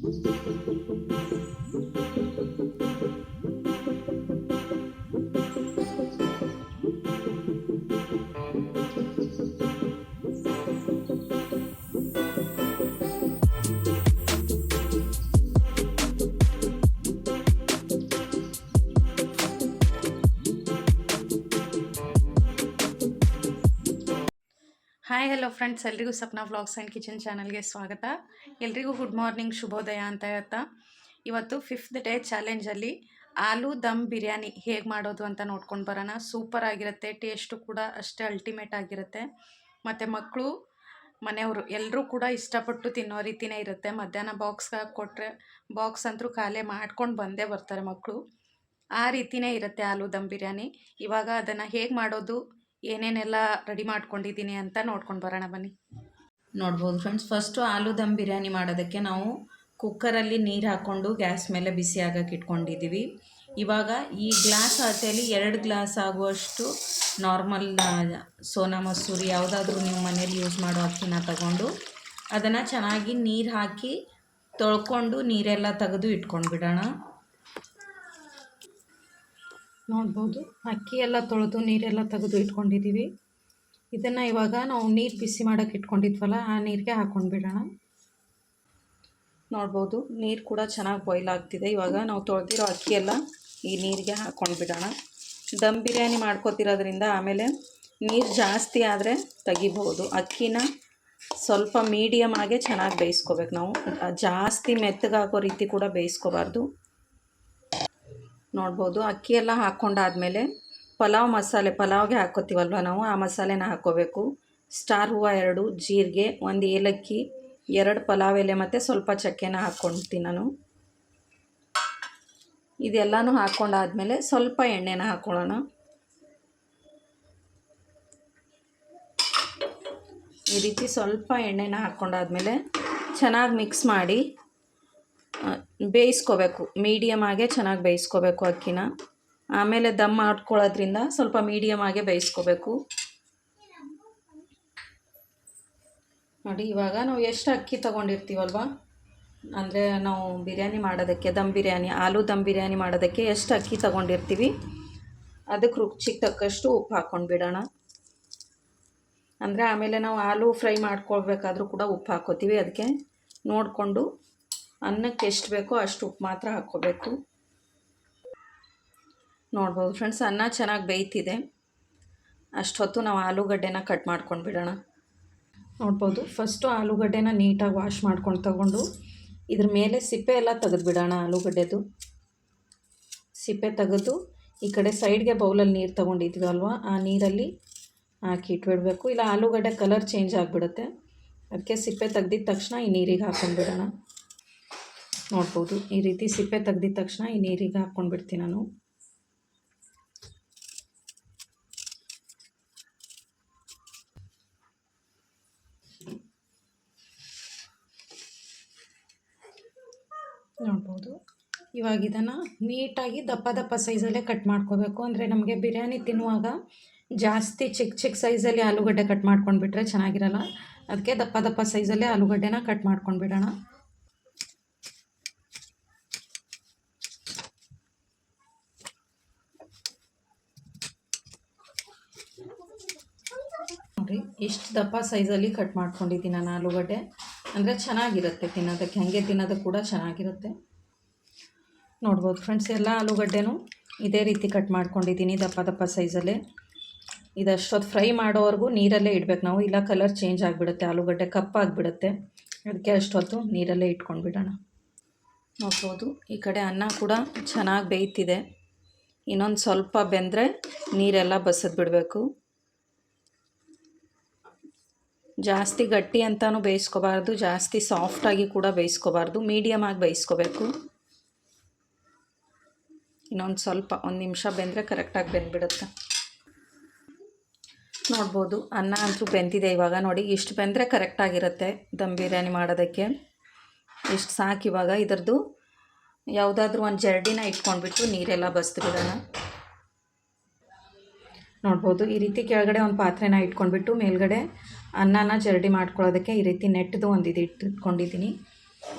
Hi hello friends ಎಲ್ರಿಗೂ Sapna vlogs and kitchen ಚಾನಲ್ಗೆ ಸ್ವಾಗತ ಎಲ್ರಿಗೂ ಗುಡ್ ಮಾರ್ನಿಂಗ್, ಶುಭೋದಯ ಅಂತ ಹೇಳ್ತಾ. ಇವತ್ತು ಫಿಫ್ತ್ ಡೇ ಚಾಲೆಂಜಲ್ಲಿ ಆಲೂ ದಮ್ ಬಿರಿಯಾನಿ ಹೇಗೆ ಮಾಡೋದು ಅಂತ ನೋಡ್ಕೊಂಡು ಬರೋಣ. ಸೂಪರ್ ಆಗಿರುತ್ತೆ ಟೇಸ್ಟು ಕೂಡ ಅಷ್ಟೇ ಅಲ್ಟಿಮೇಟ್ ಆಗಿರುತ್ತೆ. ಮತ್ತು ಮಕ್ಕಳು ಮನೆಯವರು ಎಲ್ಲರೂ ಕೂಡ ಇಷ್ಟಪಟ್ಟು ತಿನ್ನೋ ರೀತಿನೇ ಇರುತ್ತೆ. ಮಧ್ಯಾಹ್ನ ಬಾಕ್ಸ್ಗೆ ಕೊಟ್ಟರೆ ಬಾಕ್ಸ್ ಅಂತೂ ಖಾಲಿ ಮಾಡ್ಕೊಂಡು ಬಂದೇ ಬರ್ತಾರೆ ಮಕ್ಕಳು ಆ ರೀತಿನೇ ಇರುತ್ತೆ ಆಲೂ ದಮ್ ಬಿರಿಯಾನಿ. ಇವಾಗ ಅದನ್ನು ಹೇಗೆ ಮಾಡೋದು, ಏನೇನೆಲ್ಲ ರೆಡಿ ಮಾಡ್ಕೊಂಡಿದ್ದೀನಿ ಅಂತ ನೋಡ್ಕೊಂಡು ಬರೋಣ ಬನ್ನಿ. ನೋಡ್ಬೋದು ಫ್ರೆಂಡ್ಸ್. ಫಸ್ಟು ಆಲೂ ದಮ್ ಬಿರಿಯಾನಿ ಮಾಡೋದಕ್ಕೆ ನಾವು ಕುಕ್ಕರಲ್ಲಿ ನೀರು ಹಾಕ್ಕೊಂಡು ಗ್ಯಾಸ್ ಮೇಲೆ ಬಿಸಿ ಆಗಕ್ಕೆ ಇಟ್ಕೊಂಡಿದ್ದೀವಿ. ಇವಾಗ ಈ ಗ್ಲಾಸ್ ಅಳತೆಯಲ್ಲಿ ಎರಡು ಗ್ಲಾಸ್ ಆಗುವಷ್ಟು ನಾರ್ಮಲ್ ಸೋನಾ ಮಸೂರಿ ಯಾವುದಾದ್ರೂ ನೀವು ಮನೇಲಿ ಯೂಸ್ ಮಾಡೋ ಅಕ್ಕಿನ ತಗೊಂಡು ಅದನ್ನು ಚೆನ್ನಾಗಿ ನೀರು ಹಾಕಿ ತೊಳ್ಕೊಂಡು ನೀರೆಲ್ಲ ತೆಗೆದು ಇಟ್ಕೊಂಡು ಬಿಡೋಣ ನೋಡ್ಬೋದು. ಅಕ್ಕಿ ಎಲ್ಲ ತೊಳೆದು ನೀರೆಲ್ಲ ತೆಗೆದು ಇಟ್ಕೊಂಡಿದ್ದೀವಿ. ಇದನ್ನು ಇವಾಗ ನಾವು ನೀರು ಬಿಸಿ ಮಾಡೋಕ್ಕೆ ಇಟ್ಕೊಂಡಿದ್ವಲ್ಲ, ಆ ನೀರಿಗೆ ಹಾಕ್ಕೊಂಡು ಬಿಡೋಣ. ನೋಡ್ಬೋದು, ನೀರು ಕೂಡ ಚೆನ್ನಾಗಿ ಬಾಯ್ಲ್ ಆಗ್ತಿದೆ. ಇವಾಗ ನಾವು ತೊಳೆದಿರೋ ಅಕ್ಕಿಯೆಲ್ಲ ಈ ನೀರಿಗೆ ಹಾಕ್ಕೊಂಡು ಬಿಡೋಣ. ದಮ್ ಬಿರಿಯಾನಿ ಮಾಡ್ಕೋತಿರೋದ್ರಿಂದ ಆಮೇಲೆ ನೀರು ಜಾಸ್ತಿ ಆದರೆ ತೆಗಿಬೋದು ಅಕ್ಕಿನ ಸ್ವಲ್ಪ ಮೀಡಿಯಮ್ ಆಗೇ ಚೆನ್ನಾಗಿ ಬೇಯಿಸ್ಕೋಬೇಕು ನಾವು. ಜಾಸ್ತಿ ಮೆತ್ತಗಾಗೋ ರೀತಿ ಕೂಡ ಬೇಯಿಸ್ಕೋಬಾರ್ದು. ನೋಡ್ಬೋದು ಅಕ್ಕಿಯೆಲ್ಲ ಹಾಕ್ಕೊಂಡಾದಮೇಲೆ ಪಲಾವ್ ಮಸಾಲೆ, ಪಲಾವ್ಗೆ ಹಾಕ್ಕೋತೀವಲ್ವ ನಾವು? ಆ ಮಸಾಲೆನ ಹಾಕ್ಕೋಬೇಕು. ಸ್ಟಾರ್ ಹೂವು ಎರಡು, ಜೀರಿಗೆ, ಒಂದು ಏಲಕ್ಕಿ, ಎರಡು ಪಲಾವ್ ಎಲೆ ಮತ್ತು ಸ್ವಲ್ಪ ಚಕ್ಕೆನ ಹಾಕ್ಕೊಳ್ತೀನಿ ನಾನು. ಇದೆಲ್ಲನೂ ಹಾಕ್ಕೊಂಡಾದಮೇಲೆ ಸ್ವಲ್ಪ ಎಣ್ಣೆನ ಹಾಕ್ಕೊಳ್ಳೋಣ. ಈ ರೀತಿ ಸ್ವಲ್ಪ ಎಣ್ಣೆನ ಹಾಕ್ಕೊಂಡಾದಮೇಲೆ ಚೆನ್ನಾಗಿ ಮಿಕ್ಸ್ ಮಾಡಿ ಬೇಯಿಸ್ಕೋಬೇಕು. ಮೀಡಿಯಮ್ ಆಗೇ ಚೆನ್ನಾಗಿ ಬೇಯಿಸ್ಕೋಬೇಕು ಅಕ್ಕಿನ. ಆಮೇಲೆ ದಮ್ ಮಾಡ್ಕೊಳ್ಳೋದ್ರಿಂದ ಸ್ವಲ್ಪ ಮೀಡಿಯಮ್ ಆಗೇ ಬೇಯಿಸ್ಕೋಬೇಕು. ನೋಡಿ, ಇವಾಗ ನಾವು ಎಷ್ಟು ಅಕ್ಕಿ ತೊಗೊಂಡಿರ್ತೀವಲ್ವ? ಅಂದರೆ ನಾವು ಬಿರಿಯಾನಿ ಮಾಡೋದಕ್ಕೆ, ದಮ್ ಬಿರಿಯಾನಿ, ಆಲೂ ದಮ್ ಬಿರಿಯಾನಿ ಮಾಡೋದಕ್ಕೆ ಎಷ್ಟು ಅಕ್ಕಿ ತೊಗೊಂಡಿರ್ತೀವಿ? ಅದಕ್ಕೆ ರುಚಿಗೆ ತಕ್ಕಷ್ಟು ಉಪ್ಪು ಹಾಕ್ಕೊಂಡು ಬಿಡೋಣ. ಅಂದರೆ ಆಮೇಲೆ ನಾವು ಆಲೂ ಫ್ರೈ ಮಾಡ್ಕೊಳ್ಬೇಕಾದ್ರೂ ಕೂಡ ಉಪ್ಪು ಹಾಕೋತೀವಿ ಅದಕ್ಕೆ. ನೋಡಿಕೊಂಡು ಅನ್ನಕ್ಕೆ ಎಷ್ಟು ಬೇಕೋ ಅಷ್ಟು ಉಪ್ಪು ಮಾತ್ರ ಹಾಕ್ಕೋಬೇಕು. ನೋಡ್ಬೋದು. ಫ್ರೆಂಡ್ಸ್ ಅನ್ನ ಚೆನ್ನಾಗಿ ಬೇಯ್ತಿದೆ. ಅಷ್ಟೊತ್ತು ನಾವು ಆಲೂಗಡ್ಡೆನ ಕಟ್ ಮಾಡ್ಕೊಂಡು ಬಿಡೋಣ. ನೋಡ್ಬೋದು. ಫಸ್ಟು ಆಲೂಗಡ್ಡೆನ ನೀಟಾಗಿ ವಾಶ್ ಮಾಡ್ಕೊಂಡು ತಗೊಂಡು ಇದ್ರ ಮೇಲೆ ಸಿಪ್ಪೆ ಎಲ್ಲ ತೆಗೆದು ಬಿಡೋಣ ಆಲೂಗಡ್ಡೆದು. ಸಿಪ್ಪೆ ತೆಗೆದು ಈ ಕಡೆ ಸೈಡ್ಗೆ ಬೌಲಲ್ಲಿ ನೀರು ತೊಗೊಂಡಿದ್ವಲ್ವ ಆ ನೀರಲ್ಲಿ ಹಾಕಿ ಇಟ್ಬಿಡಬೇಕು. ಇಲ್ಲ, ಆಲೂಗಡ್ಡೆ ಕಲರ್ ಚೇಂಜ್ ಆಗಿಬಿಡುತ್ತೆ. ಅದಕ್ಕೆ ಸಿಪ್ಪೆ ತೆಗ್ದಿದ ತಕ್ಷಣ ಈ ನೀರಿಗೆ ಹಾಕ್ಕೊಂಡ್ಬಿಡೋಣ ನೋಡ್ಬೋದು. ಈ ರೀತಿ ಸಿಪ್ಪೆ ತೆಗ್ದಿದ ತಕ್ಷಣ ಈ ನೀರಿಗೆ ಹಾಕ್ಕೊಂಡ್ಬಿಡ್ತೀನಿ ನಾನು. ನೋಡ್ಬೋದು. ಇವಾಗ ಇದನ್ನು ನೀಟಾಗಿ ದಪ್ಪ ದಪ್ಪ ಸೈಜಲ್ಲೇ ಕಟ್ ಮಾಡ್ಕೋಬೇಕು. ಅಂದರೆ ನಮಗೆ ಬಿರಿಯಾನಿ ತಿನ್ನುವಾಗ ಜಾಸ್ತಿ ಚಿಕ್ಕ ಚಿಕ್ಕ ಸೈಜಲ್ಲಿ ಆಲೂಗಡ್ಡೆ ಕಟ್ ಮಾಡ್ಕೊಂಡ್ಬಿಟ್ರೆ ಚೆನ್ನಾಗಿರಲ್ಲ. ಅದಕ್ಕೆ ದಪ್ಪ ದಪ್ಪ ಸೈಜಲ್ಲೇ ಆಲೂಗಡ್ಡೆನ ಕಟ್ ಮಾಡ್ಕೊಂಡು ಬಿಡೋಣ ನೋಡಿ, ಇಷ್ಟು ದಪ್ಪ ಸೈಜಲ್ಲಿ ಕಟ್ ಮಾಡ್ಕೊಂಡಿದ್ದೀನಿ ನಾನು ಆಲೂಗಡ್ಡೆ. ಅಂದರೆ ಚೆನ್ನಾಗಿರುತ್ತೆ, ತಿನ್ನೋದಕ್ಕೆ ಹಾಗೆ ತಿನ್ನೋದಕ್ಕೆ ಕೂಡ ಚೆನ್ನಾಗಿರುತ್ತೆ. ನೋಡ್ಬೋದು ಫ್ರೆಂಡ್ಸ್ ಎಲ್ಲ ಆಲೂಗಡ್ಡೆನೂ ಇದೇ ರೀತಿ ಕಟ್ ಮಾಡ್ಕೊಂಡಿದ್ದೀನಿ, ದಪ್ಪ ದಪ್ಪ ಸೈಜಲ್ಲೇ ಇದಷ್ಟೊತ್ತು ಫ್ರೈ ಮಾಡೋವರೆಗೂ ನೀರಲ್ಲೇ ಇಡಬೇಕು ನಾವು, ಇಲ್ಲ ಕಲರ್ ಚೇಂಜ್ ಆಗಿಬಿಡುತ್ತೆ, ಆಲೂಗಡ್ಡೆ ಕಪ್ಪಾಗಿಬಿಡುತ್ತೆ ಅದಕ್ಕೆ ಅಷ್ಟೊತ್ತು ನೀರಲ್ಲೇ ಇಟ್ಕೊಂಡು ಬಿಡೋಣ ನೋಡ್ಬೋದು, ಈ ಕಡೆ ಅನ್ನ ಕೂಡ ಚೆನ್ನಾಗಿ ಬೇಯ್ತಿದೆ. ಇನ್ನೊಂದು ಸ್ವಲ್ಪ ಬೆಂದರೆ ನೀರೆಲ್ಲ ಬಸದ್ ಬಿಡಬೇಕು. ಜಾಸ್ತಿ ಗಟ್ಟಿ ಅಂತಲೂ ಬೇಯಿಸ್ಕೋಬಾರ್ದು, ಜಾಸ್ತಿ ಸಾಫ್ಟಾಗಿ ಕೂಡ ಬೇಯಿಸ್ಕೋಬಾರ್ದು ಮೀಡಿಯಮ್ ಆಗಿ ಬೇಯಿಸ್ಕೋಬೇಕು. ಇನ್ನೊಂದು ಸ್ವಲ್ಪ, ಒಂದು ನಿಮಿಷ ಬೆಂದರೆ ಕರೆಕ್ಟಾಗಿ ಬೆಂದ್ಬಿಡುತ್ತೆ. ನೋಡ್ಬೋದು, ಅನ್ನ ಅಂತೂ ಬೆಂದಿದೆ ಇವಾಗ. ನೋಡಿ, ಇಷ್ಟು ಬೆಂದರೆ ಕರೆಕ್ಟಾಗಿರುತ್ತೆ ದಮ್ ಬಿರಿಯಾನಿ ಮಾಡೋದಕ್ಕೆ. ಇಷ್ಟು ಸಾಕು ಇವಾಗ. ಇದರದ್ದು ಯಾವುದಾದ್ರೂ ಒಂದು ಜರಡಿನ ಇಟ್ಕೊಂಡ್ಬಿಟ್ಟು ನೀರೆಲ್ಲ ಬಸ್ತಿರೋದನ್ನು ನೋಡ್ಬೋದು, ಈ ರೀತಿ ಕೆಳಗಡೆ ಒಂದು ಪಾತ್ರೆನ ಇಟ್ಕೊಂಡ್ಬಿಟ್ಟು ಮೇಲ್ಗಡೆ ಅನ್ನನ ಜರಡಿ ಮಾಡ್ಕೊಳ್ಳೋದಕ್ಕೆ ಈ ರೀತಿ ನೆಟ್ಟದು ಒಂದು ಇದು ಇಟ್ಕೊಂಡಿದ್ದೀನಿ.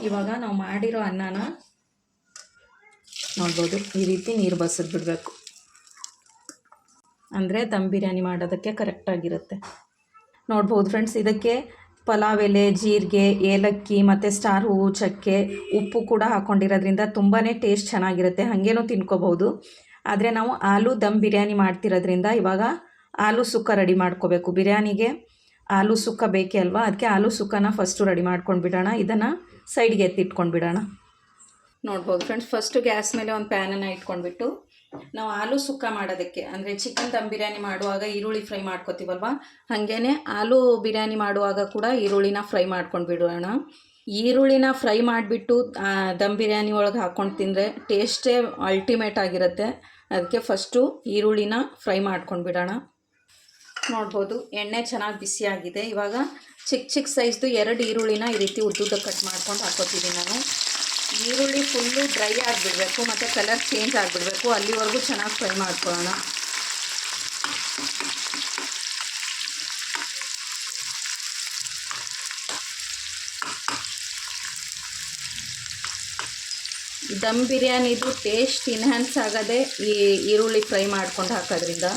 ಇವಾಗ ನಾವು ಮಾಡಿರೋ ಅನ್ನನ ನೋಡ್ಬೋದು, ಈ ರೀತಿ ನೀರು ಬಸಿದು ಬಿಡಬೇಕು. ಅಂದರೆ ದಮ್ ಬಿರಿಯಾನಿ ಮಾಡೋದಕ್ಕೆ ಕರೆಕ್ಟಾಗಿರುತ್ತೆ ನೋಡ್ಬೋದು ಫ್ರೆಂಡ್ಸ್ ಇದಕ್ಕೆ ಪಲಾವ್ ಎಲೆ, ಜೀರಿಗೆ, ಏಲಕ್ಕಿ ಮತ್ತು ಸ್ಟಾರ್ ಹೂವು ಚಕ್ಕೆ, ಉಪ್ಪು ಕೂಡ ಹಾಕ್ಕೊಂಡಿರೋದ್ರಿಂದ ತುಂಬಾ ಟೇಸ್ಟ್ ಚೆನ್ನಾಗಿರುತ್ತೆ. ಹಾಗೇನೂ ತಿನ್ಕೋಬೋದು ಆದರೆ ನಾವು ಆಲೂ ದಮ್ ಬಿರಿಯಾನಿ ಮಾಡ್ತಿರೋದ್ರಿಂದ ಇವಾಗ ಆಲೂ ಸುಕ್ಕ ರೆಡಿ ಮಾಡ್ಕೋಬೇಕು. ಬಿರಿಯಾನಿಗೆ ಆಲೂ ಸುಕ್ಕ ಬೇಕೇ ಅಲ್ವಾ? ಅದಕ್ಕೆ ಆಲೂ ಸುಕ್ಕನ ಫಸ್ಟು ರೆಡಿ ಮಾಡ್ಕೊಂಡು ಬಿಡೋಣ ಇದನ್ನು ಸೈಡ್ಗೆ ಎತ್ತಿಟ್ಕೊಂಡು ಬಿಡೋಣ ನೋಡ್ಬೋದು ಫ್ರೆಂಡ್ಸ್ ಫಸ್ಟು ಗ್ಯಾಸ್ ಮೇಲೆ ಒಂದು ಪ್ಯಾನನ್ನು ಇಟ್ಕೊಂಡ್ಬಿಟ್ಟು ನಾವು ಆಲೂ ಸುಕ್ಕ ಮಾಡೋದಕ್ಕೆ, ಅಂದರೆ ಚಿಕನ್ ದಮ್ ಬಿರಿಯಾನಿ ಮಾಡುವಾಗ ಈರುಳ್ಳಿ ಫ್ರೈ ಮಾಡ್ಕೊತೀವಲ್ವ? ಹಾಗೇ ಆಲೂ ಬಿರಿಯಾನಿ ಮಾಡುವಾಗ ಕೂಡ ಈರುಳ್ಳಿನ ಫ್ರೈ ಮಾಡ್ಕೊಂಡು ಬಿಡೋಣ ಈರುಳ್ಳಿನ ಫ್ರೈ ಮಾಡಿಬಿಟ್ಟು ದಮ್ ಬಿರಿಯಾನಿ ಒಳಗೆ ಹಾಕ್ಕೊಂಡು ತಿಂದರೆ ಟೇಸ್ಟೇ ಅಲ್ಟಿಮೇಟ್ ಆಗಿರುತ್ತೆ. ಅದಕ್ಕೆ ಫಸ್ಟು ಈರುಳ್ಳಿನ ಫ್ರೈ ಮಾಡ್ಕೊಂಡು ಬಿಡೋಣ ನೋಡ್ಬೋದು ಎಣ್ಣೆ ಚೆನ್ನಾಗಿ ಬಿಸಿಯಾಗಿದೆ ಇವಾಗ ಚಿಕ್ಕ ಚಿಕ್ಕ ಸೈಜ್ದು ಎರಡು ಈರುಳ್ಳಿನ ಈ ರೀತಿ ಉದ್ದುದ್ದ ಕಟ್ ಮಾಡ್ಕೊಂಡು ಹಾಕೋತಿದ್ದೀನಿ ನಾನು. ಈರುಳ್ಳಿ ಫುಲ್ಲು ಡ್ರೈ ಆಗಿಬಿಡಬೇಕು, ಮತ್ತು ಕಲರ್ ಚೇಂಜ್ ಆಗಿಬಿಡ್ಬೇಕು. ಅಲ್ಲಿವರೆಗೂ ಚೆನ್ನಾಗಿ ಫ್ರೈ ಮಾಡ್ಕೊಳ್ಳೋಣ. ದಮ್ ಬಿರಿಯಾನಿದು ಟೇಸ್ಟ್ ಇನ್ಹ್ಯಾನ್ಸ್ ಆಗೋದೇ ಈ ಈರುಳ್ಳಿ ಫ್ರೈ ಮಾಡ್ಕೊಂಡು ಹಾಕೋದ್ರಿಂದ.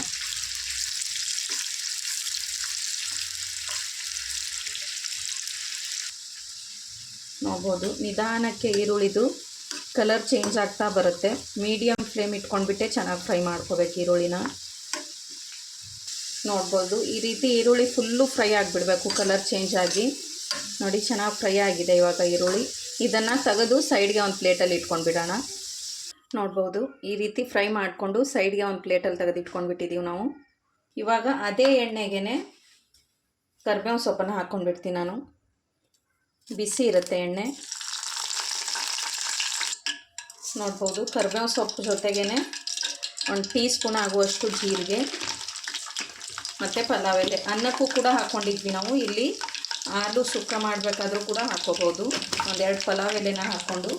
ನೋಡ್ಬೋದು. ನಿಧಾನಕ್ಕೆ ಈರುಳ್ಳಿದು ಕಲರ್ ಚೇಂಜ್ ಆಗ್ತಾ ಬರುತ್ತೆ. ಮೀಡಿಯಮ್ ಫ್ಲೇಮ್ ಇಟ್ಕೊಂಡ್ಬಿಟ್ಟೆ ಚೆನ್ನಾಗಿ ಫ್ರೈ ಮಾಡ್ಕೋಬೇಕು ಈರುಳ್ಳಿನ. ನೋಡ್ಬೋದು. ಈ ರೀತಿ ಈರುಳ್ಳಿ ಫುಲ್ಲು ಫ್ರೈ ಆಗಿಬಿಡಬೇಕು ಕಲರ್ ಚೇಂಜ್ ಆಗಿ. ನೋಡಿ ಚೆನ್ನಾಗಿ ಫ್ರೈ ಆಗಿದೆ ಇವಾಗ ಈರುಳ್ಳಿ. ಇದನ್ನು ತೆಗೆದು ಸೈಡ್ಗೆ ಒಂದು ಪ್ಲೇಟಲ್ಲಿ ಇಟ್ಕೊಂಡ್ಬಿಡೋಣ. ನೋಡ್ಬೋದು. ಈ ರೀತಿ ಫ್ರೈ ಮಾಡಿಕೊಂಡು ಸೈಡ್ಗೆ ಒಂದು ಪ್ಲೇಟಲ್ಲಿ ತೆಗೆದು ಇಟ್ಕೊಂಡ್ಬಿಟ್ಟಿದ್ದೀವಿ ನಾವು. ಇವಾಗ ಅದೇ ಎಣ್ಣೆಗೆ ಕರ್ಬೇವು ಸೊಪ್ಪನ್ನು ಹಾಕ್ಕೊಂಡ್ಬಿಡ್ತೀನಿ ನಾನು. ಬಿಸಿ ಇರುತ್ತೆ ಎಣ್ಣೆ. ನೋಡ್ಬೋದು ಕರ್ಬೇವು ಸೊಪ್ಪು ಜೊತೆಗೇ ಒಂದು ಟೀ ಸ್ಪೂನ್ ಆಗುವಷ್ಟು ಜೀರಿಗೆ, ಮತ್ತು ಪಲಾವ್ ಎಲೆ. ಅನ್ನಕ್ಕೂ ಕೂಡ ಹಾಕ್ಕೊಂಡಿದ್ವಿ ನಾವು. ಇಲ್ಲಿ ಆಲೂ ಸುಕ್ಕ ಮಾಡಬೇಕಾದ್ರೂ ಕೂಡ ಹಾಕ್ಕೋಬೋದು ಒಂದೆರಡು ಪಲಾವ್ ಎಲೆನ ಹಾಕ್ಕೊಂಡು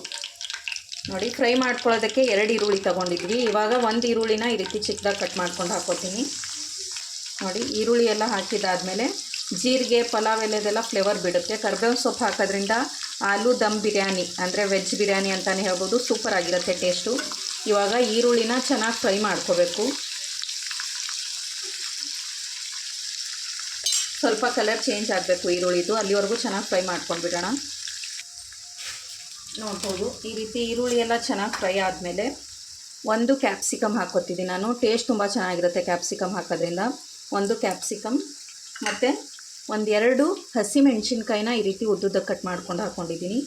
ನೋಡಿ, ಫ್ರೈ ಮಾಡ್ಕೊಳ್ಳೋದಕ್ಕೆ ಎರಡು ಈರುಳ್ಳಿ ತೊಗೊಂಡಿದ್ವಿ. ಇವಾಗ ಒಂದು ಈರುಳ್ಳಿನ ಈ ರೀತಿ ಚಿಕ್ಕದಾಗಿ ಕಟ್ ಮಾಡ್ಕೊಂಡು ಹಾಕ್ಕೋತೀನಿ ನೋಡಿ, ಈರುಳ್ಳಿ ಎಲ್ಲ ಹಾಕಿದಾದಮೇಲೆ ಜೀರಿಗೆ, ಪಲಾವ್ ಎಲ್ಲದೆಲ್ಲ ಫ್ಲೇವರ್ ಬಿಡುತ್ತೆ. ಕರ್ಬೇವು ಸೊಪ್ಪು ಹಾಕೋದ್ರಿಂದ ಆಲೂ ದಮ್ ಬಿರಿಯಾನಿ, ಅಂದರೆ ವೆಜ್ ಬಿರಿಯಾನಿ ಅಂತಲೇ ಹೇಳ್ಬೋದು ಸೂಪರ್ ಆಗಿರುತ್ತೆ ಟೇಸ್ಟು ಇವಾಗ ಈರುಳ್ಳಿನ ಚೆನ್ನಾಗಿ ಫ್ರೈ ಮಾಡ್ಕೋಬೇಕು. ಸ್ವಲ್ಪ ಕಲರ್ ಚೇಂಜ್ ಆಗಬೇಕು ಈರುಳ್ಳಿದು. ಅಲ್ಲಿವರೆಗೂ ಚೆನ್ನಾಗಿ ಫ್ರೈ ಮಾಡ್ಕೊಂಡ್ಬಿಡೋಣ. ನೋಡ್ಬೋದು, ಈ ರೀತಿ ಈರುಳ್ಳಿ ಎಲ್ಲ ಚೆನ್ನಾಗಿ ಫ್ರೈ ಆದಮೇಲೆ ಒಂದು ಕ್ಯಾಪ್ಸಿಕಮ್ ಹಾಕ್ಕೊತಿದ್ದೀನಿ ನಾನು. ಟೇಸ್ಟ್ ತುಂಬ ಚೆನ್ನಾಗಿರುತ್ತೆ ಕ್ಯಾಪ್ಸಿಕಮ್ ಹಾಕೋದ್ರಿಂದ. ಒಂದು ಕ್ಯಾಪ್ಸಿಕಮ್ ಮತ್ತು ಒಂದೆರಡು ಹಸಿ ಮೆಣಸಿನ್ಕಾಯಿನ ಈ ರೀತಿ ಉದ್ದುದ್ದ ಕಟ್ ಮಾಡ್ಕೊಂಡು ಹಾಕ್ಕೊಂಡಿದ್ದೀನಿ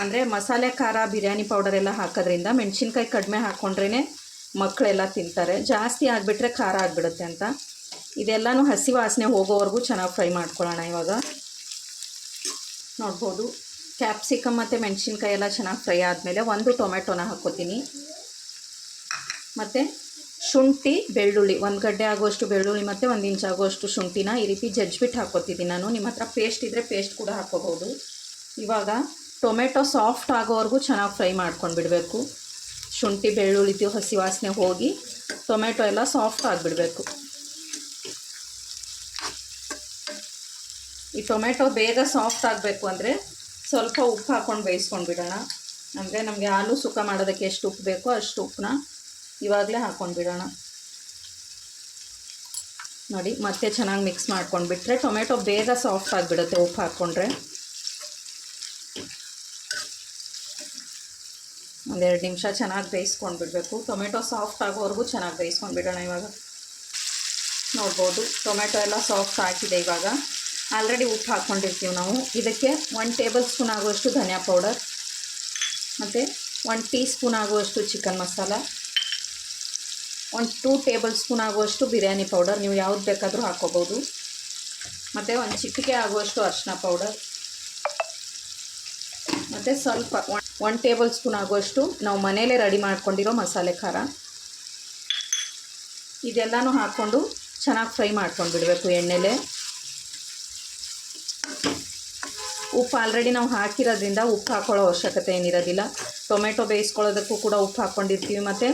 ಅಂದರೆ ಮಸಾಲೆ, ಖಾರ, ಬಿರಿಯಾನಿ ಪೌಡರ್ ಎಲ್ಲ ಹಾಕೋದ್ರಿಂದ ಮೆಣಸಿನ್ಕಾಯಿ ಕಡಿಮೆ ಹಾಕ್ಕೊಂಡ್ರೇ ಮಕ್ಕಳೆಲ್ಲ ತಿಂತಾರೆ. ಜಾಸ್ತಿ ಆಗಿಬಿಟ್ರೆ ಖಾರ ಆಗಿಬಿಡುತ್ತೆ ಅಂತ. ಇದೆಲ್ಲನೂ ಹಸಿ ವಾಸನೆ ಹೋಗೋವರೆಗೂ ಚೆನ್ನಾಗಿ ಫ್ರೈ ಮಾಡ್ಕೊಳ್ಳೋಣ ಇವಾಗ. ನೋಡ್ಬೋದು. ಕ್ಯಾಪ್ಸಿಕಮ್ ಮತ್ತು ಮೆಣಸಿನ್ಕಾಯಿ ಎಲ್ಲ ಚೆನ್ನಾಗಿ ಫ್ರೈ ಆದಮೇಲೆ ಒಂದು ಟೊಮೆಟೊನ ಹಾಕ್ಕೋತೀನಿ ಮತ್ತು ಶುಂಠಿ, ಬೆಳ್ಳುಳ್ಳಿ. ಒಂದು ಗಡ್ಡೆ ಆಗುವಷ್ಟು ಬೆಳ್ಳುಳ್ಳಿ ಮತ್ತು ಒಂದು ಇಂಚ್ ಆಗುವಷ್ಟು ಶುಂಠಿನ ಈ ರೀತಿ ಜಜ್ಬಿಟ್ಟು ಹಾಕ್ಕೋತಿದ್ದೀನಿ ನಾನು. ನಿಮ್ಮ ಹತ್ರ ಪೇಸ್ಟ್ ಇದ್ದರೆ ಪೇಸ್ಟ್ ಕೂಡ ಹಾಕ್ಕೋಬೋದು ಇವಾಗ ಟೊಮೆಟೊ ಸಾಫ್ಟ್ ಆಗೋವರೆಗೂ ಚೆನ್ನಾಗಿ ಫ್ರೈ ಮಾಡ್ಕೊಂಡು ಬಿಡಬೇಕು. ಶುಂಠಿ ಬೆಳ್ಳುಳ್ಳಿದ್ದು ಹಸಿ ವಾಸನೆ ಹೋಗಿ ಟೊಮೆಟೊ ಎಲ್ಲ ಸಾಫ್ಟ್ ಆಗಿಬಿಡಬೇಕು. ಈ ಟೊಮೆಟೊ ಬೇಗ ಸಾಫ್ಟ್ ಆಗಬೇಕು ಅಂದರೆ ಸ್ವಲ್ಪ ಉಪ್ಪು ಹಾಕ್ಕೊಂಡು ಬೇಯಿಸ್ಕೊಂಡು ಬಿಡೋಣ. ಅಂದರೆ ನಮಗೆ ಆಲೂ ಸುಕ್ಕ ಮಾಡೋದಕ್ಕೆ ಎಷ್ಟು ಉಪ್ಪು ಬೇಕೋ ಅಷ್ಟು ಉಪ್ಪನ್ನ ಇವಾಗಲೇ ಹಾಕ್ಕೊಂಡು ಬಿಡೋಣ. ನೋಡಿ, ಮತ್ತೆ ಚೆನ್ನಾಗಿ ಮಿಕ್ಸ್ ಮಾಡ್ಕೊಂಡ್ಬಿಟ್ರೆ ಟೊಮೆಟೊ ಬೇಗ ಸಾಫ್ಟ್ ಆಗಿಬಿಡುತ್ತೆ, ಉಪ್ಪು ಹಾಕ್ಕೊಂಡ್ರೆ ಒಂದೆರಡು ನಿಮಿಷ ಚೆನ್ನಾಗಿ ಬೇಯಿಸ್ಕೊಂಡು ಬಿಡಬೇಕು. ಟೊಮೆಟೊ ಸಾಫ್ಟ್ ಆಗೋವರೆಗೂ ಚೆನ್ನಾಗಿ ಬೇಯಿಸ್ಕೊಂಡು ಬಿಡೋಣ ಇವಾಗ. ನೋಡ್ಬೋದು, ಟೊಮೆಟೊ ಎಲ್ಲ ಸಾಫ್ಟ್ ಹಾಕಿದೆ ಇವಾಗ. ಆಲ್ರೆಡಿ ಉಪ್ಪು ಹಾಕ್ಕೊಂಡಿರ್ತೀವಿ ನಾವು. ಇದಕ್ಕೆ ಒನ್ ಟೇಬಲ್ ಸ್ಪೂನ್ ಆಗುವಷ್ಟು ಧನಿಯಾ ಪೌಡರ್, ಮತ್ತು ಒನ್ ಟೀ ಸ್ಪೂನ್ ಆಗುವಷ್ಟು ಚಿಕನ್ ಮಸಾಲ ಒಂದು ಟೂ ಟೇಬಲ್ ಸ್ಪೂನ್ ಆಗುವಷ್ಟು ಬಿರಿಯಾನಿ ಪೌಡರ್ ನೀವು ಯಾವ್ದು ಬೇಕಾದರೂ ಹಾಕ್ಕೋಬೋದು. ಮತ್ತು ಒಂದು ಚಿಟಿಕೆ ಆಗುವಷ್ಟು ಅರಿಶಿನ ಪೌಡರ್. ಮತ್ತು ಸ್ವಲ್ಪ ಒನ್ ಒನ್ ಟೇಬಲ್ ಸ್ಪೂನ್ ಆಗುವಷ್ಟು ನಾವು ಮನೆಯಲ್ಲೇ ರೆಡಿ ಮಾಡ್ಕೊಂಡಿರೋ ಮಸಾಲೆ ಖಾರ. ಇದೆಲ್ಲನೂ ಹಾಕ್ಕೊಂಡು ಚೆನ್ನಾಗಿ ಫ್ರೈ ಮಾಡ್ಕೊಂಡು ಬಿಡಬೇಕು ಎಣ್ಣೆಲೆ. ಉಪ್ಪು ಆಲ್ರೆಡಿ ನಾವು ಹಾಕಿರೋದ್ರಿಂದ ಉಪ್ಪು ಹಾಕ್ಕೊಳ್ಳೋ ಅವಶ್ಯಕತೆ ಏನಿರೋದಿಲ್ಲ. ಟೊಮೆಟೊ ಬೇಯಿಸ್ಕೊಳ್ಳೋದಕ್ಕೂ ಕೂಡ ಉಪ್ಪು ಹಾಕ್ಕೊಂಡಿರ್ತೀವಿ ಮತ್ತು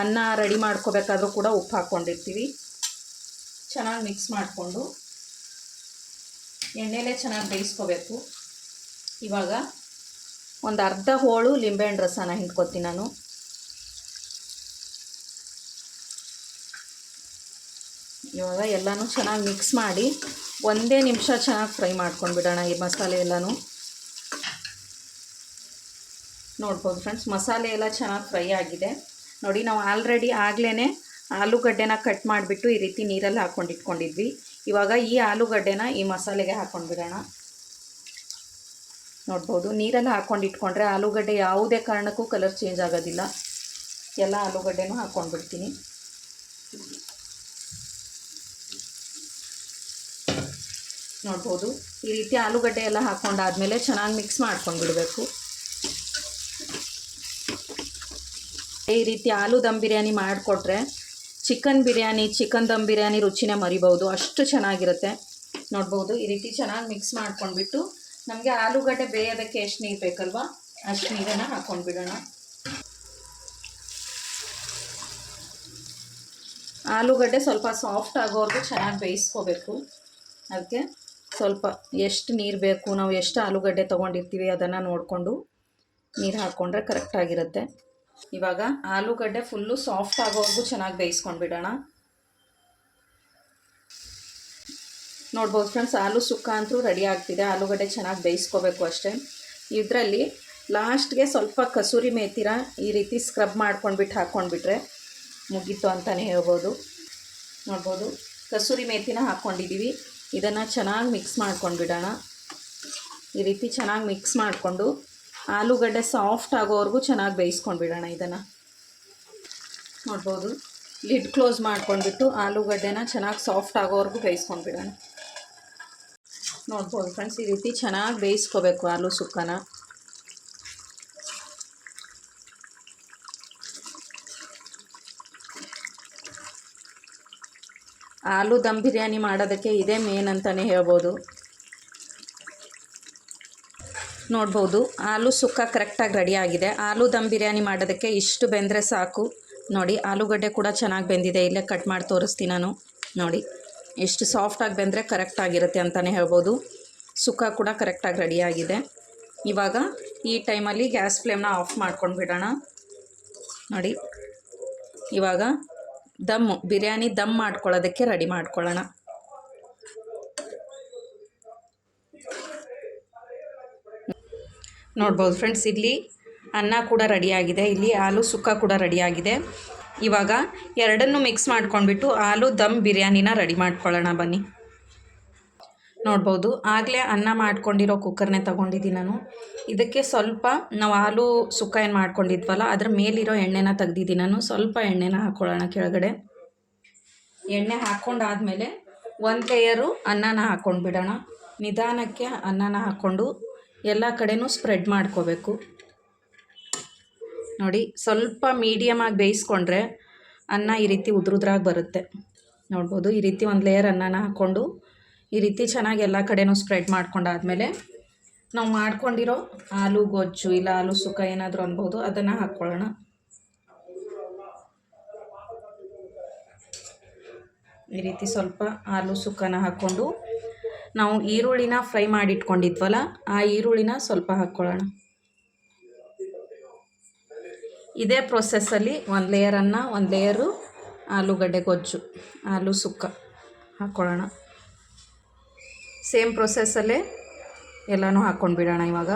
ಅನ್ನ ರೆಡಿ ಮಾಡ್ಕೋಬೇಕಾದ್ರೂ ಕೂಡ ಉಪ್ಪು ಹಾಕ್ಕೊಂಡಿರ್ತೀವಿ. ಚೆನ್ನಾಗಿ ಮಿಕ್ಸ್ ಮಾಡಿಕೊಂಡು ಎಣ್ಣೆಲೇ ಚೆನ್ನಾಗಿ ಬೇಯಿಸ್ಕೋಬೇಕು. ಇವಾಗ ಒಂದು ಅರ್ಧ ಹೋಳು ಲಿಂಬೆಹಣ್ಣು ರಸನ ಹಿಂಡ್ಕೊತೀನಿ ನಾನು. ಇವಾಗ ಎಲ್ಲನೂ ಚೆನ್ನಾಗಿ ಮಿಕ್ಸ್ ಮಾಡಿ ಒಂದೇ ನಿಮಿಷ ಚೆನ್ನಾಗಿ ಫ್ರೈ ಮಾಡ್ಕೊಂಡು ಬಿಡೋಣ ಈ ಮಸಾಲೆ ಎಲ್ಲನೂ. ನೋಡ್ಬೋದು ಫ್ರೆಂಡ್ಸ್ ಮಸಾಲೆ ಎಲ್ಲ ಚೆನ್ನಾಗಿ ಫ್ರೈ ಆಗಿದೆ. ನೋಡಿ, ನಾವು ಆಲ್ರೆಡಿ ಆಗಲೇ ಆಲೂಗಡ್ಡೆನ ಕಟ್ ಮಾಡಿಬಿಟ್ಟು ಈ ರೀತಿ ನೀರಲ್ಲಿ ಹಾಕ್ಕೊಂಡು ಇಟ್ಕೊಂಡಿದ್ವಿ. ಇವಾಗ ಈ ಆಲೂಗಡ್ಡೆನ ಈ ಮಸಾಲೆಗೆ ಹಾಕ್ಕೊಂಡ್ಬಿಡೋಣ ನೋಡ್ಬೋದು, ನೀರಲ್ಲಿ ಹಾಕ್ಕೊಂಡು ಇಟ್ಕೊಂಡ್ರೆ ಆಲೂಗಡ್ಡೆ ಯಾವುದೇ ಕಾರಣಕ್ಕೂ ಕಲರ್ ಚೇಂಜ್ ಆಗೋದಿಲ್ಲ. ಎಲ್ಲ ಆಲೂಗಡ್ಡೆನೂ ಹಾಕ್ಕೊಂಡ್ಬಿಡ್ತೀನಿ ನೋಡ್ಬೋದು, ಈ ರೀತಿ ಆಲೂಗಡ್ಡೆ ಎಲ್ಲ ಹಾಕ್ಕೊಂಡಾದ್ಮೇಲೆ ಚೆನ್ನಾಗಿ ಮಿಕ್ಸ್ ಮಾಡ್ಕೊಂಡು ಬಿಡಬೇಕು ಈ ರೀತಿ ಆಲೂ ದಮ್ ಬಿರಿಯಾನಿ ಮಾಡಿಕೊಟ್ರೆ ಚಿಕನ್ ಬಿರಿಯಾನಿ, ಚಿಕನ್ ದಮ್ ಬಿರಿಯಾನಿ ರುಚಿನೇ ಮರಿಬೋದು ಅಷ್ಟು ಚೆನ್ನಾಗಿರುತ್ತೆ. ನೋಡ್ಬೋದು, ಈ ರೀತಿ ಚೆನ್ನಾಗಿ ಮಿಕ್ಸ್ ಮಾಡ್ಕೊಂಡ್ಬಿಟ್ಟು ನಮಗೆ ಆಲೂಗಡ್ಡೆ ಬೇಯೋದಕ್ಕೆ ಎಷ್ಟು ನೀರು ಬೇಕಲ್ವಾ? ಅಷ್ಟು ನೀರನ್ನು ಹಾಕ್ಕೊಂಡ್ಬಿಡೋಣ ಆಲೂಗಡ್ಡೆ ಸ್ವಲ್ಪ ಸಾಫ್ಟ್ ಆಗೋವರೆಗೂ ಚೆನ್ನಾಗಿ ಬೇಯಿಸ್ಕೋಬೇಕು. ಅದಕ್ಕೆ ಸ್ವಲ್ಪ ಎಷ್ಟು ನೀರು ಬೇಕು, ನಾವು ಎಷ್ಟು ಆಲೂಗಡ್ಡೆ ತೊಗೊಂಡಿರ್ತೀವಿ ಅದನ್ನು ನೋಡಿಕೊಂಡು ನೀರು ಹಾಕ್ಕೊಂಡ್ರೆ ಕರೆಕ್ಟಾಗಿರುತ್ತೆ ಇವಾಗ ಆಲೂಗಡ್ಡೆ ಫುಲ್ಲು ಸಾಫ್ಟ್ ಆಗೋವರೆಗೂ ಚೆನ್ನಾಗಿ ಬೇಯಿಸ್ಕೊಂಡು ಬಿಡೋಣ. ನೋಡ್ಬೋದು ಫ್ರೆಂಡ್ಸ್ ಆಲೂ ಸುಕ್ಕ ಅಂತೂ ರೆಡಿ ಆಗ್ತಿದೆ. ಆಲೂಗಡ್ಡೆ ಚೆನ್ನಾಗಿ ಬೇಯಿಸ್ಕೋಬೇಕು ಅಷ್ಟೇ. ಇದರಲ್ಲಿ ಲಾಸ್ಟ್ಗೆ ಸ್ವಲ್ಪ ಕಸೂರಿ ಮೇತಿರ ಈ ರೀತಿ ಸ್ಕ್ರಬ್ ಮಾಡ್ಕೊಂಡ್ಬಿಟ್ಟು ಹಾಕ್ಕೊಂಡ್ಬಿಟ್ರೆ ಮುಗೀತು ಅಂತಲೇ ಹೇಳ್ಬೋದು. ನೋಡ್ಬೋದು, ಕಸೂರಿ ಮೇತಿನ ಹಾಕ್ಕೊಂಡಿದ್ದೀವಿ ಇದನ್ನು ಚೆನ್ನಾಗಿ ಮಿಕ್ಸ್ ಮಾಡ್ಕೊಂಡು ಬಿಡೋಣ. ಈ ರೀತಿ ಚೆನ್ನಾಗಿ ಮಿಕ್ಸ್ ಮಾಡಿಕೊಂಡು ಆಲೂಗಡ್ಡೆ ಸಾಫ್ಟ್ ಆಗೋವರೆಗೂ ಚೆನ್ನಾಗಿ ಬೇಯಿಸ್ಕೊಂಡು ಬಿಡೋಣ ಇದನ್ನು. ನೋಡ್ಬೋದು. ಲಿಡ್ ಕ್ಲೋಸ್ ಮಾಡ್ಕೊಂಡ್ಬಿಟ್ಟು ಆಲೂಗಡ್ಡೆನ ಚೆನ್ನಾಗಿ ಸಾಫ್ಟ್ ಆಗೋವರೆಗೂ ಬೇಯಿಸ್ಕೊಂಡು ಬಿಡೋಣ ನೋಡ್ಬೋದು ಫ್ರೆಂಡ್ಸ್, ಈ ರೀತಿ ಚೆನ್ನಾಗಿ ಬೇಯಿಸ್ಕೋಬೇಕು ಆಲೂ ಸುಕ್ಕನ. ಆಲೂ ದಮ್ ಬಿರಿಯಾನಿ ಮಾಡೋದಕ್ಕೆ ಇದೇ ಮೇನ್ ಅಂತಲೇ ಹೇಳ್ಬೋದು. ನೋಡ್ಬೋದು. ಆಲೂ ಸುಕ್ಕ ಕರೆಕ್ಟಾಗಿ ರೆಡಿ ಆಗಿದೆ. ಆಲೂ ದಮ್ ಬಿರಿಯಾನಿ ಮಾಡೋದಕ್ಕೆ ಇಷ್ಟು ಬೆಂದರೆ ಸಾಕು. ನೋಡಿ, ಆಲೂಗಡ್ಡೆ ಕೂಡ ಚೆನ್ನಾಗಿ ಬೆಂದಿದೆ. ಇಲ್ಲೇ ಕಟ್ ಮಾಡಿ ತೋರಿಸ್ತೀನಿ ನಾನು. ನೋಡಿ, ಎಷ್ಟು ಸಾಫ್ಟಾಗಿ ಬೆಂದರೆ ಕರೆಕ್ಟಾಗಿರುತ್ತೆ ಅಂತಲೇ ಹೇಳ್ಬೋದು. ಸುಕ್ಕ ಕೂಡ ಕರೆಕ್ಟಾಗಿ ರೆಡಿಯಾಗಿದೆ ಇವಾಗ ಈ ಟೈಮಲ್ಲಿ ಗ್ಯಾಸ್ ಫ್ಲೇಮ್ನ ಆಫ್ ಮಾಡ್ಕೊಂಡು ಬಿಡೋಣ. ನೋಡಿ, ಇವಾಗ ದಮ್ ಬಿರಿಯಾನಿ ದಮ್ ಮಾಡ್ಕೊಳ್ಳೋದಕ್ಕೆ ರೆಡಿ ಮಾಡ್ಕೊಳ್ಳೋಣ. ನೋಡ್ಬೋದು ಫ್ರೆಂಡ್ಸ್, ಇಲ್ಲಿ ಅನ್ನ ಕೂಡ ರೆಡಿಯಾಗಿದೆ. ಇಲ್ಲಿ ಆಲೂ ಸುಕ್ಕ ಕೂಡ ರೆಡಿಯಾಗಿದೆ. ಇವಾಗ ಎರಡನ್ನೂ ಮಿಕ್ಸ್ ಮಾಡ್ಕೊಂಡ್ಬಿಟ್ಟು ಆಲೂ ದಮ್ ಬಿರಿಯಾನಿನ ರೆಡಿ ಮಾಡ್ಕೊಳ್ಳೋಣ, ಬನ್ನಿ. ನೋಡ್ಬೋದು, ಆಗಲೇ ಅನ್ನ ಮಾಡ್ಕೊಂಡಿರೋ ಕುಕ್ಕರ್ನೇ ತೊಗೊಂಡಿದ್ದೀನಿ ನಾನು. ಇದಕ್ಕೆ ಸ್ವಲ್ಪ, ನಾವು ಆಲೂ ಸುಕ್ಕ ಏನು ಮಾಡ್ಕೊಂಡಿದ್ವಲ್ಲ, ಅದ್ರ ಮೇಲಿರೋ ಎಣ್ಣೆನ ತೆಗ್ದಿದ್ದೀನಿ ನಾನು. ಸ್ವಲ್ಪ ಎಣ್ಣೆನ ಹಾಕ್ಕೊಳ್ಳೋಣ ಕೆಳಗಡೆ. ಎಣ್ಣೆ ಹಾಕ್ಕೊಂಡಾದ್ಮೇಲೆ ಒಂದು ಲೇಯರು ಅನ್ನನ ಹಾಕ್ಕೊಂಡು ಬಿಡೋಣ ನಿಧಾನಕ್ಕೆ ಅನ್ನನ ಹಾಕ್ಕೊಂಡು ಎಲ್ಲ ಕಡೆನೂ ಸ್ಪ್ರೆಡ್ ಮಾಡ್ಕೋಬೇಕು. ನೋಡಿ, ಸ್ವಲ್ಪ ಮೀಡಿಯಮಾಗಿ ಬೇಯಿಸ್ಕೊಂಡ್ರೆ ಅನ್ನ ಈ ರೀತಿ ಉದ್ರುದ್ರಾಗಿ ಬರುತ್ತೆ. ನೋಡ್ಬೋದು, ಈ ರೀತಿ ಒಂದು ಲೇಯರ್ ಅನ್ನನ ಹಾಕ್ಕೊಂಡು ಈ ರೀತಿ ಚೆನ್ನಾಗಿ ಎಲ್ಲ ಕಡೆನೂ ಸ್ಪ್ರೆಡ್ ಮಾಡ್ಕೊಂಡಾದಮೇಲೆ ನಾವು ಮಾಡ್ಕೊಂಡಿರೋ ಆಲೂ ಗೊಜ್ಜು ಇಲ್ಲ ಆಲೂ ಸುಕ್ಕ ಏನಾದರೂ ಅನ್ಬೋದು, ಅದನ್ನು ಹಾಕ್ಕೊಳ್ಳೋಣ. ಈ ರೀತಿ ಸ್ವಲ್ಪ ಆಲೂ ಸುಕ್ಕನ ಹಾಕ್ಕೊಂಡು ನಾವು ಈರುಳ್ಳಿನ ಫ್ರೈ ಮಾಡಿಟ್ಕೊಂಡಿದ್ವಲ್ಲ, ಆ ಈರುಳ್ಳಿನ ಸ್ವಲ್ಪ ಹಾಕ್ಕೊಳ್ಳೋಣ. ಇದೇ ಪ್ರೊಸೆಸ್ಸಲ್ಲಿ ಒಂದು ಲೇಯರನ್ನು ಒಂದು ಲೇಯರು ಆಲೂಗಡ್ಡೆ ಗೊಜ್ಜು, ಆಲೂ ಸುಕ್ಕ ಹಾಕ್ಕೊಳ್ಳೋಣ. ಸೇಮ್ ಪ್ರೊಸೆಸ್ಸಲ್ಲೇ ಎಲ್ಲನೂ ಹಾಕ್ಕೊಂಡು ಬಿಡೋಣ ಇವಾಗ.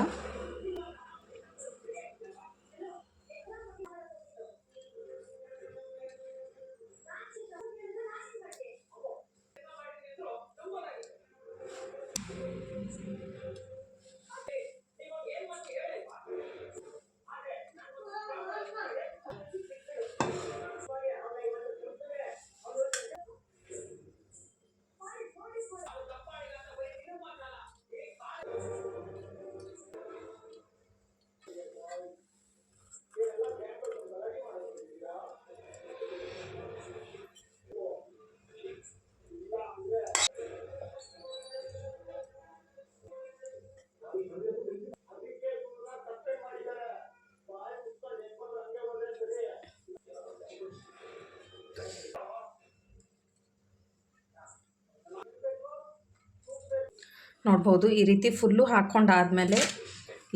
ನೋಡ್ಬೋದು. ಈ ರೀತಿ ಫುಲ್ಲು ಹಾಕ್ಕೊಂಡಾದಮೇಲೆ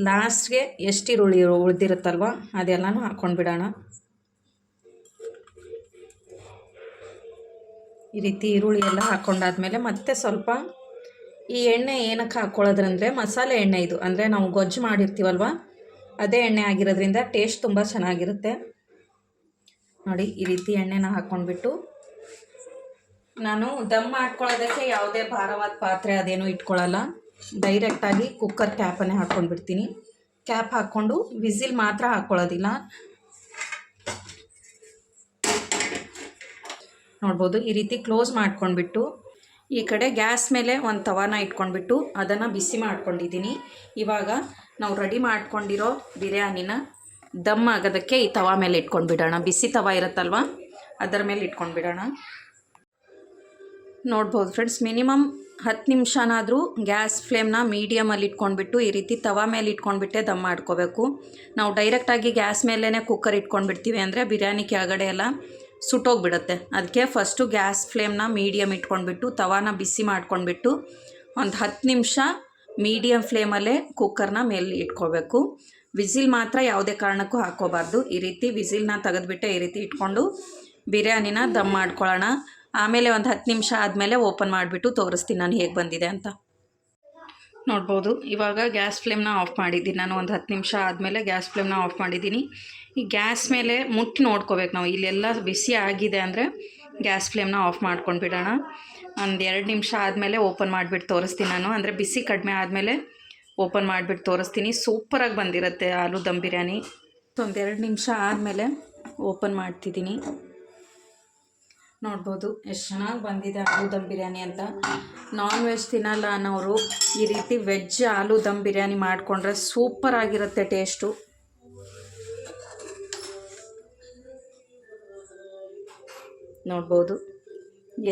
ಲಾಸ್ಟ್ಗೆ ಎಷ್ಟು ಈರುಳ್ಳಿ ಉಳಿದಿರುತ್ತಲ್ವ? ಅದೆಲ್ಲನೂ ಹಾಕ್ಕೊಂಡ್ಬಿಡೋಣ ಈ ರೀತಿ ಈರುಳ್ಳಿ ಎಲ್ಲ ಹಾಕ್ಕೊಂಡಾದ್ಮೇಲೆ ಮತ್ತೆ ಸ್ವಲ್ಪ ಈ ಎಣ್ಣೆ ಏನಕ್ಕೆ ಹಾಕ್ಕೊಳ್ಳೋದ್ರಂದರೆ ಮಸಾಲೆ ಎಣ್ಣೆ ಇದು. ಅಂದರೆ ನಾವು ಗೊಜ್ಜು ಮಾಡಿರ್ತೀವಲ್ವ? ಅದೇ ಎಣ್ಣೆ ಆಗಿರೋದ್ರಿಂದ ಟೇಸ್ಟ್ ತುಂಬ ಚೆನ್ನಾಗಿರುತ್ತೆ. ನೋಡಿ, ಈ ರೀತಿ ಎಣ್ಣೆನ ಹಾಕ್ಕೊಂಡ್ಬಿಟ್ಟು ನಾನು ದಮ್ ಮಾಡ್ಕೊಳ್ಳೋದಕ್ಕೆ ಯಾವುದೇ ಭಾರವಾದ ಪಾತ್ರೆ ಅದೇನು ಇಟ್ಕೊಳ್ಳಲ್ಲ. ಡೈರೆಕ್ಟಾಗಿ ಕುಕ್ಕರ್ ಕ್ಯಾಪನ್ನೇ ಹಾಕ್ಕೊಂಡು ಬಿಡ್ತೀನಿ. ಕ್ಯಾಪ್ ಹಾಕ್ಕೊಂಡು ವಿಸಿಲ್ ಮಾತ್ರ ಹಾಕ್ಕೊಳ್ಳೋದಿಲ್ಲ. ನೋಡ್ಬೋದು ಈ ರೀತಿ ಕ್ಲೋಸ್ ಮಾಡ್ಕೊಂಡ್ಬಿಟ್ಟು ಈ ಕಡೆ ಗ್ಯಾಸ್ ಮೇಲೆ ಒಂದು ತವಾನ ಇಟ್ಕೊಂಡ್ಬಿಟ್ಟು ಅದನ್ನು ಬಿಸಿ ಮಾಡ್ಕೊಂಡಿದ್ದೀನಿ. ಇವಾಗ ನಾವು ರೆಡಿ ಮಾಡ್ಕೊಂಡಿರೋ ಬಿರಿಯಾನಿನ ದಮ್ ಆಗೋದಕ್ಕೆ ಈ ತವಾ ಮೇಲೆ ಇಟ್ಕೊಂಡ್ಬಿಡೋಣ. ಬಿಸಿ ತವಾ ಇರುತ್ತಲ್ವ? ಅದರ ಮೇಲೆ ಇಟ್ಕೊಂಡ್ಬಿಡೋಣ. ನೋಡ್ಬೋದು. ಫ್ರೆಂಡ್ಸ್ ಮಿನಿಮಮ್ ಹತ್ತು ನಿಮಿಷನಾದರೂ ಗ್ಯಾಸ್ ಫ್ಲೇಮ್ನ ಮೀಡಿಯಮಲ್ಲಿ ಇಟ್ಕೊಂಡ್ಬಿಟ್ಟು ಈ ರೀತಿ ತವಾ ಮೇಲೆ ಇಟ್ಕೊಂಡ್ಬಿಟ್ಟೆ ದಮ್ ಮಾಡ್ಕೋಬೇಕು. ನಾವು ಡೈರೆಕ್ಟಾಗಿ ಗ್ಯಾಸ್ ಮೇಲೇ ಕುಕ್ಕರ್ ಇಟ್ಕೊಂಡ್ಬಿಡ್ತೀವಿ ಅಂದರೆ ಬಿರಿಯಾನಿ ಕೆಳಗಡೆ ಎಲ್ಲ ಸುಟ್ಟೋಗ್ಬಿಡುತ್ತೆ. ಅದಕ್ಕೆ ಫಸ್ಟು ಗ್ಯಾಸ್ ಫ್ಲೇಮ್ನ ಮೀಡಿಯಮ್ ಇಟ್ಕೊಂಡ್ಬಿಟ್ಟು ತವಾನ ಬಿಸಿ ಮಾಡ್ಕೊಂಡ್ಬಿಟ್ಟು ಒಂದು ಹತ್ತು ನಿಮಿಷ ಮೀಡಿಯಮ್ ಫ್ಲೇಮಲ್ಲೇ ಕುಕ್ಕರ್ನ ಮೇಲೆ ಇಟ್ಕೋಬೇಕು. ವಿಸಿಲ್ ಮಾತ್ರ ಯಾವುದೇ ಕಾರಣಕ್ಕೂ ಹಾಕೋಬಾರ್ದು ಈ ರೀತಿ ವಿಸಿಲ್ನ ತೆಗೆದುಬಿಟ್ಟೆ ಈ ರೀತಿ ಇಟ್ಕೊಂಡು ಬಿರಿಯಾನಿನ ದಮ್ ಮಾಡ್ಕೊಳ್ಳೋಣ. ಆಮೇಲೆ ಒಂದು ಹತ್ತು ನಿಮಿಷ ಆದಮೇಲೆ ಓಪನ್ ಮಾಡಿಬಿಟ್ಟು ತೋರಿಸ್ತೀನಿ ನಾನು ಹೇಗೆ ಬಂದಿದೆ ಅಂತ. ನೋಡ್ಬೋದು, ಇವಾಗ ಗ್ಯಾಸ್ ಫ್ಲೇಮ್ನ ಆಫ್ ಮಾಡಿದ್ದೀನಿ. ನಾನು ಒಂದು ಹತ್ತು ನಿಮಿಷ ಆದಮೇಲೆ ಗ್ಯಾಸ್ ಫ್ಲೇಮ್ನ ಆಫ್ ಮಾಡಿದ್ದೀನಿ. ಈ ಗ್ಯಾಸ್ ಮೇಲೆ ಮುಟ್ಟಿ ನೋಡ್ಕೋಬೇಕು ನಾವು. ಇಲ್ಲೆಲ್ಲ ಬಿಸಿ ಆಗಿದೆ ಅಂದರೆ ಗ್ಯಾಸ್ ಫ್ಲೇಮ್ನ ಆಫ್ ಮಾಡ್ಕೊಂಡು ಬಿಡೋಣ. ಒಂದು ಎರಡು ನಿಮಿಷ ಆದಮೇಲೆ ಓಪನ್ ಮಾಡಿಬಿಟ್ಟು ತೋರಿಸ್ತೀನಿ ನಾನು. ಅಂದರೆ ಬಿಸಿ ಕಡಿಮೆ ಆದಮೇಲೆ ಓಪನ್ ಮಾಡಿಬಿಟ್ಟು ತೋರಿಸ್ತೀನಿ. ಸೂಪರಾಗಿ ಬಂದಿರುತ್ತೆ ಆಲೂ ದಮ್ ಬಿರಿಯಾನಿ ಒಂದೆರಡು ನಿಮಿಷ ಆದಮೇಲೆ ಓಪನ್ ಮಾಡ್ತಿದ್ದೀನಿ. ನೋಡ್ಬೋದು. ಎಷ್ಟು ಚೆನ್ನಾಗಿ ಬಂದಿದೆ ಆಲೂ ದಮ್ ಬಿರಿಯಾನಿ ಅಂತ. ನಾನ್ ವೆಜ್ ತಿನ್ನಲ್ಲ ಅನ್ನೋರು ಈ ರೀತಿ ವೆಜ್ ಆಲೂ ದಮ್ ಬಿರಿಯಾನಿ ಮಾಡಿಕೊಂಡ್ರೆ ಸೂಪರ್ ಆಗಿರುತ್ತೆ ಟೇಸ್ಟು ನೋಡ್ಬೋದು.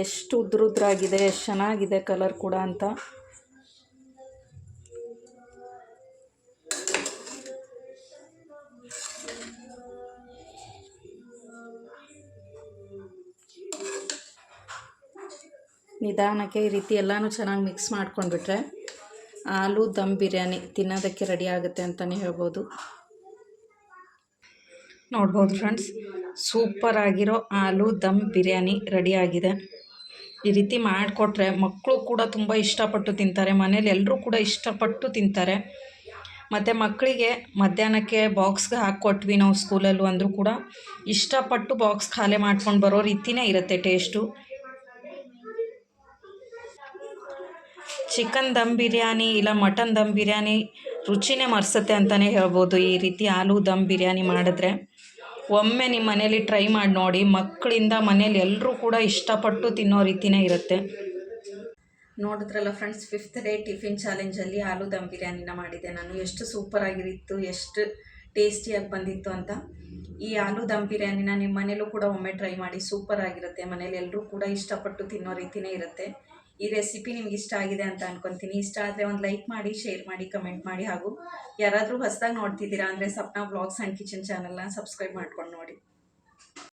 ಎಷ್ಟು ಉದ್ರುದ್ರಾಗಿದೆ ಎಷ್ಟು ಚೆನ್ನಾಗಿದೆ ಕಲರ್ ಕೂಡ ಅಂತ. ನಿಧಾನಕ್ಕೆ ಈ ರೀತಿ ಎಲ್ಲನೂ ಚೆನ್ನಾಗಿ ಮಿಕ್ಸ್ ಮಾಡ್ಕೊಂಡ್ಬಿಟ್ರೆ ಆಲೂ, ದಮ್ ಬಿರಿಯಾನಿ ತಿನ್ನೋದಕ್ಕೆ ರೆಡಿ ಆಗುತ್ತೆ ಅಂತಲೇ ಹೇಳ್ಬೋದು. ನೋಡ್ಬೋದು ಫ್ರೆಂಡ್ಸ್ ಸೂಪರ್ ಆಗಿರೋ ಆಲೂ, ದಮ್ ಬಿರಿಯಾನಿ ರೆಡಿಯಾಗಿದೆ ಈ ರೀತಿ ಮಾಡಿಕೊಟ್ರೆ ಮಕ್ಕಳು ಕೂಡ ತುಂಬ ಇಷ್ಟಪಟ್ಟು ತಿಂತಾರೆ, ಮನೇಲಿ ಎಲ್ಲರೂ ಕೂಡ ಇಷ್ಟಪಟ್ಟು ತಿಂತಾರೆ. ಮತ್ತು ಮಕ್ಕಳಿಗೆ ಮಧ್ಯಾಹ್ನಕ್ಕೆ ಬಾಕ್ಸ್ಗೆ ಹಾಕ್ಕೊಟ್ವಿ ನಾವು ಸ್ಕೂಲಲ್ಲೂ ಅಂದರೂ ಕೂಡ, ಇಷ್ಟಪಟ್ಟು ಬಾಕ್ಸ್ ಖಾಲಿ ಮಾಡ್ಕೊಂಡು ಬರೋ ರೀತಿಯೇ ಇರುತ್ತೆ ಟೇಸ್ಟು ಚಿಕನ್ ದಮ್ ಬಿರಿಯಾನಿ ಇಲ್ಲ ಮಟನ್ ದಮ್ ಬಿರಿಯಾನಿ ರುಚಿನೇ ಮರ್ಸುತ್ತೆ ಅಂತಲೇ ಹೇಳ್ಬೋದು. ಈ ರೀತಿ ಆಲೂ ದಮ್ ಬಿರಿಯಾನಿ ಮಾಡಿದ್ರೆ ಒಮ್ಮೆ ನಿಮ್ಮ ಮನೇಲಿ ಟ್ರೈ ಮಾಡಿ ನೋಡಿ. ಮಕ್ಕಳಿಂದ ಮನೇಲಿ ಎಲ್ಲರೂ ಕೂಡ ಇಷ್ಟಪಟ್ಟು ತಿನ್ನೋ ರೀತಿನೇ ಇರುತ್ತೆ. ನೋಡಿದ್ರಲ್ಲ ಫ್ರೆಂಡ್ಸ್ ಫಿಫ್ತ್ ಡೇ ಟಿಫಿನ್ ಚಾಲೆಂಜಲ್ಲಿ ಆಲೂ ದಮ್ ಬಿರಿಯಾನಿನ ಮಾಡಿದೆ. ನಾನು ಎಷ್ಟು ಸೂಪರ್ ಆಗಿರಿತ್ತು ಎಷ್ಟು ಟೇಸ್ಟಿಯಾಗಿ ಬಂದಿತ್ತು ಅಂತ. ಈ ಆಲೂ ದಮ್ ಬಿರಿಯಾನಿನ ನಿಮ್ಮ ಮನೇಲೂ ಕೂಡ ಒಮ್ಮೆ ಟ್ರೈ ಮಾಡಿ. ಸೂಪರ್ ಆಗಿರುತ್ತೆ. ಮನೇಲಿ ಎಲ್ಲರೂ ಕೂಡ ಇಷ್ಟಪಟ್ಟು ತಿನ್ನೋ ರೀತಿನೇ ಇರುತ್ತೆ. ಈ ರೆಸಿಪಿ ನಿಮ್ಗೆ ಇಷ್ಟ ಆಗಿದೆ ಅಂತ ಅನ್ಕೊತೀನಿ. ಇಷ್ಟ ಆದರೆ ಒಂದು ಲೈಕ್ ಮಾಡಿ ಶೇರ್ ಮಾಡಿ ಕಮೆಂಟ್ ಮಾಡಿ ಹಾಗೂ ಯಾರಾದರೂ ಹೊಸದಾಗಿ ನೋಡ್ತಿದ್ದೀರಾ ಅಂದರೆ ಸಪ್ನಾ ಬ್ಲಾಗ್ಸ್ ಆ್ಯಂಡ್ ಕಿಚನ್ ಚಾನಲ್ನ ಸಬ್ಸ್ಕ್ರೈಬ್ ಮಾಡ್ಕೊಂಡು ನೋಡಿ.